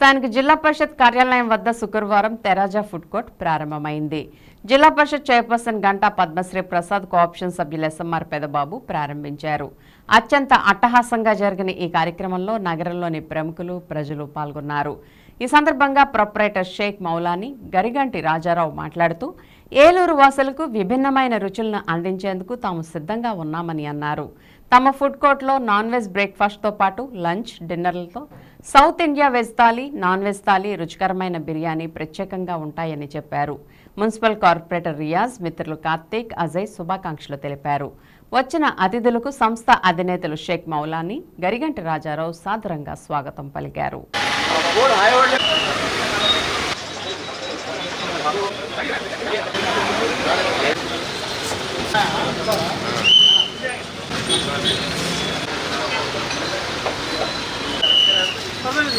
స్థానిక జిల్లా పరిషత్ కార్యాలయం వద్ద శుక్రవారం తెరాజా ఫుడ్ కోర్ట్ ప్రారంభమైంది. జిల్లా పరిషత్ చైర్పర్సన్ గంటా పద్మశ్రీ ప్రసాద్ కోఆప్షన్ సభ్యులు ఎస్ఎంఆర్ పెదబాబు ప్రారంభించారు. అత్యంత అట్టహాసంగా జరిగిన ఈ కార్యక్రమంలో నగరంలోని ప్రముఖులు ప్రజలు పాల్గొన్నారు. ఈ సందర్భంగా ప్రొపరేటర్ షేక్ మౌలాని గరిగంటి రాజారావు మాట్లాడుతూ ఏలూరు వాసులకు విభిన్నమైన రుచులను అందించేందుకు తాము సిద్ధంగా ఉన్నామని అన్నారు. తమ ఫుడ్ కోర్ట్లో నాన్ వెజ్ బ్రేక్ఫాస్ట్తో పాటు lunch డిన్నర్లతో South India veg thali non veg thali రుచికరమైన బిర్యానీ ప్రత్యేకంగా ఉంటాయని చెప్పారు. మున్సిపల్ కార్పొరేటర్ రియాజ్ మిత్రులు కార్తీక్ అజయ్ శుభాకాంక్షలు తెలిపారు. వచ్చిన అతిథులకు సంస్థ అధినేతలు షేక్ మౌలాని గరిగంటి రాజారావు సాదరంగా స్వాగతం పలికారు.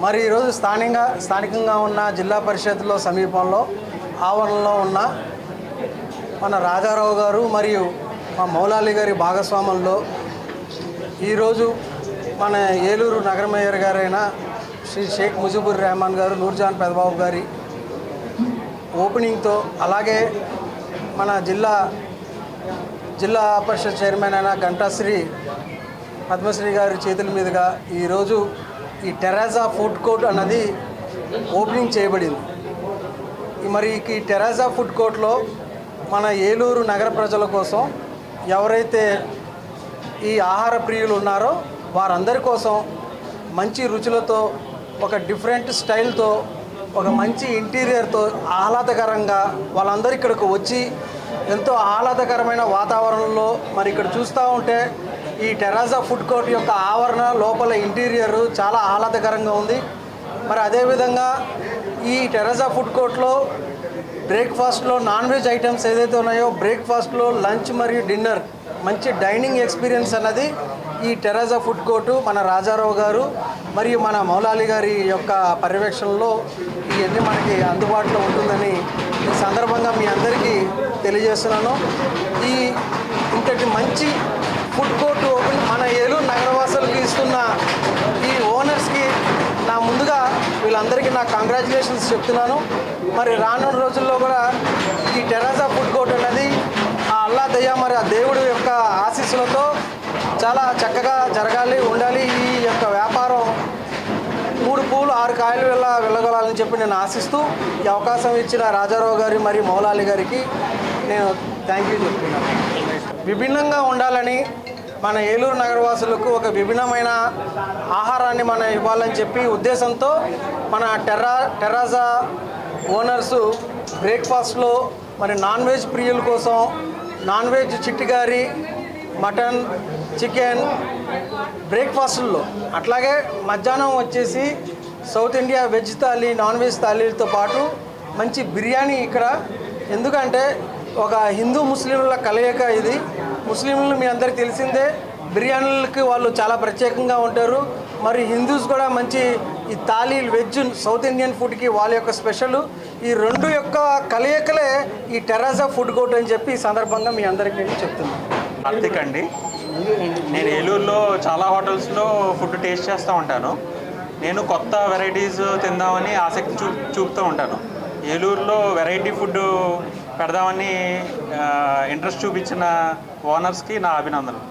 మరి ఈరోజు స్థానికంగా స్థానికంగా ఉన్న జిల్లా పరిషత్లో సమీపంలో ఆవరణలో ఉన్న మన రాజారావు గారు మరియు మా మౌలాలి గారి భాగస్వాముల్లో ఈరోజు మన ఏలూరు నగర మేయర్ గారైన శ్రీ షేక్ ముజిబుర్ రెహమాన్ గారు నూర్జాన్ పెదబాబు గారి ఓపెనింగ్తో అలాగే మన జిల్లా జిల్లా పరిషత్ చైర్మన్ అయిన గంటాశ్రీ పద్మశ్రీ గారి చేతుల మీదుగా ఈరోజు ఈ టెరాజా ఫుడ్ కోర్ట్ అన్నది ఓపెనింగ్ చేయబడింది. మరి ఈ టెరాజా ఫుడ్ కోర్ట్లో మన ఏలూరు నగర ప్రజల కోసం ఎవరైతే ఈ ఆహార ప్రియులు ఉన్నారో వారందరి కోసం మంచి రుచులతో ఒక డిఫరెంట్ స్టైల్తో ఒక మంచి ఇంటీరియర్తో ఆహ్లాదకరంగా వాళ్ళందరూ ఇక్కడికి వచ్చి ఎంతో ఆహ్లాదకరమైన వాతావరణంలో మరి ఇక్కడ చూస్తూ ఉంటే ఈ టెరాజా ఫుడ్ కోర్ట్ యొక్క ఆవరణ లోపల ఇంటీరియర్ చాలా ఆహ్లాదకరంగా ఉంది. మరి అదేవిధంగా ఈ టెరాజా ఫుడ్ కోర్ట్లో బ్రేక్ఫాస్ట్లో నాన్ వెజ్ ఐటమ్స్ ఏదైతే ఉన్నాయో బ్రేక్ఫాస్ట్లో లంచ్ మరియు డిన్నర్ మంచి డైనింగ్ ఎక్స్పీరియన్స్ అన్నది ఈ టెరాజా ఫుడ్ కోర్టు మన రాజారావు గారు మరియు మన మౌలాలి గారి యొక్క పర్యవేక్షణలో ఇవన్నీ మనకి అందుబాటులో ఉంటుందని ఈ సందర్భంగా మీ అందరికీ తెలియజేస్తున్నాను. ఈ ఇంతటి మంచి ఫుడ్ కోర్టు నగరవాసులకి ఈ ఓనర్స్కి నా ముందుగా వీళ్ళందరికీ నా కంగ్రాచులేషన్స్ చెప్తున్నాను. మరి రానున్న రోజుల్లో కూడా ఈ టెరాజా ఫుడ్ కోర్ట్ అనేది ఆ అల్లా దయ్యా మరి ఆ దేవుడి యొక్క ఆశీస్సులతో చాలా చక్కగా జరగాలి ఉండాలి. ఈ యొక్క వ్యాపారం మూడు పూలు ఆరు కాయలు వెళ్ళ వెళ్ళగలాలని చెప్పి నేను ఆశిస్తూ ఈ అవకాశం ఇచ్చిన రాజారావు గారి మరియు మౌలాలి గారికి నేను థ్యాంక్ యూ చెప్తున్నాను. విభిన్నంగా ఉండాలని మన ఏలూరు నగరవాసులకు ఒక విభిన్నమైన ఆహారాన్ని మనం ఇవ్వాలని చెప్పి ఉద్దేశంతో మన టెర్రా టెర్రాజా ఓనర్సు బ్రేక్ఫాస్ట్లో మరి నాన్ వెజ్ ప్రియుల కోసం నాన్ వెజ్ చిట్టిగారి మటన్ చికెన్ బ్రేక్ఫాస్ట్లో అట్లాగే మధ్యాహ్నం వచ్చేసి south India veg thali non veg థాలీలతో పాటు మంచి బిర్యానీ ఇక్కడ. ఎందుకంటే ఒక హిందూ ముస్లింల కలయిక ఇది. ముస్లింలు మీ అందరికీ తెలిసిందే బిర్యానీలకి వాళ్ళు చాలా ప్రత్యేకంగా ఉంటారు. మరి హిందూస్ కూడా మంచి ఈ థాలీ వెజ్ సౌత్ ఇండియన్ ఫుడ్కి వాళ్ళ యొక్క స్పెషల్. ఈ రెండు యొక్క కలయికలే ఈ టెరాజా ఫుడ్ కోర్ట్ అని చెప్పి ఈ సందర్భంగా మీ అందరికీ నేను చెప్తున్నాను. కార్తిక్ అండి. నేను ఏలూరులో చాలా హోటల్స్లో ఫుడ్ టేస్ట్ చేస్తూ ఉంటాను. నేను కొత్త వెరైటీస్ తిందామని ఆసక్తి చూ చూపుతూ ఉంటాను. ఏలూరులో వెరైటీ ఫుడ్ పెడదామని ఇంట్రెస్ట్ చూపించిన ఓనర్స్కి నా అభినందనలు.